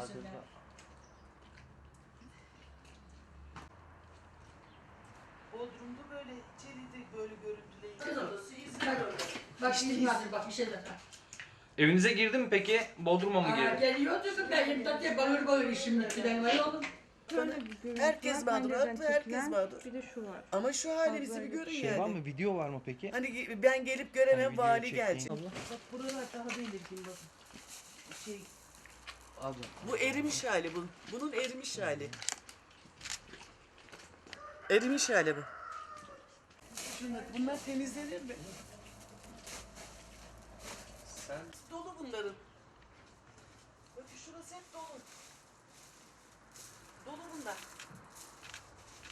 yüzünden. Bodrum'da böyle içeride böyle görüntüleyici. Odası, hizmet odası. Bak şimdi bak, bak bir şey daha. Evinize girdi mi peki? Bodrum'a mı Aa, girdi? geliyordu ki benim tatlıya bağır bağır işim bitti ben var oğlum. Böyle bir görüntü Herkes var. mağdur, Pencereden haklı, herkes çekilen. mağdur. Bir de şu var. Ama şu halimizi bir görün Şey yani. var mı? Video var mı peki? Hani ge- ben gelip göremem Hani video vali gelecek. Bak buralar daha belirgin bakın. Şey, Abla. bu erimiş hali bu. Bunun erimiş hali. Erimiş hali bu. Şunlar, bunlar temizlenir mi? Sen Dolu bunların. Bakın şurası hep dolu. Dolu bunlar.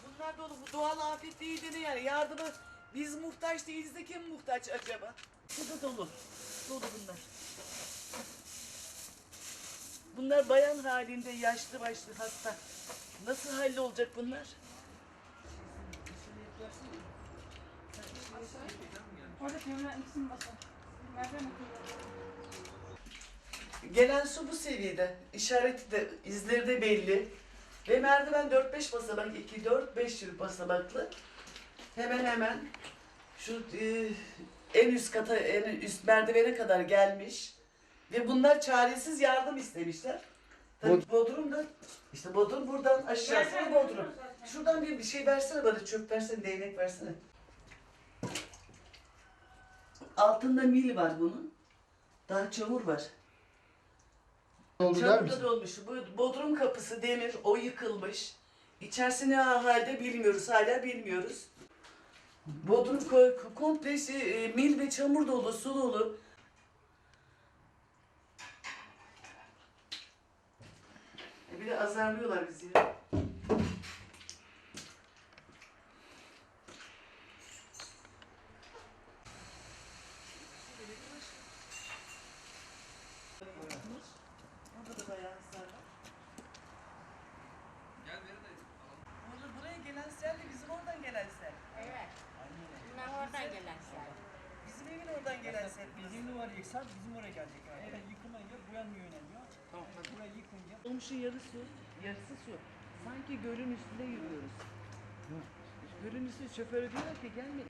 Bunlar dolu. Bu doğal afet değildi ne yani. Yardıma biz muhtaç değiliz de kim muhtaç acaba? Bu da dolu. Dolu bunlar. Bunlar bayan halinde yaşlı başlı hasta. Nasıl bunlar? Basın. Merdiven akıllı. Gelen su bu seviyede. İşareti de, izleri de belli. Ve merdiven 4-5 basamak, 2, 4, 5 basamaklı. Hemen hemen şu e, en üst kata, en üst merdivene kadar gelmiş. Ve bunlar çaresiz yardım istemişler. Tabii Bodrum da, işte Bodrum buradan aşağısı da Bodrum. Şuradan bir, bir şey versene bana, çöp versene, değnek versene. Altında mil var bunun. Daha çamur var. oldu der Çamurda misin? dolmuş. Bu bodrum kapısı demir, o yıkılmış. İçerisi ne halde bilmiyoruz, hala bilmiyoruz. Bodrum ko- komplesi e, mil ve çamur dolu, su dolu. Bir de azarlıyorlar bizi. ya. Bizim oradan gelen sel. Evet. Bunlar oradan gelen. Bizim evin oradan gelen sel. Bizim numara yıksak bizim oraya gelecek. Yani. Evet. Yıkılmayınca bu yan yöneliyor. Tamam. Burayı yıkınca Olmuşun yarısı, yarısı su. Sanki gölün üstünde yürüyoruz. Gölün üstünde şoföre diyorlar ki gelme.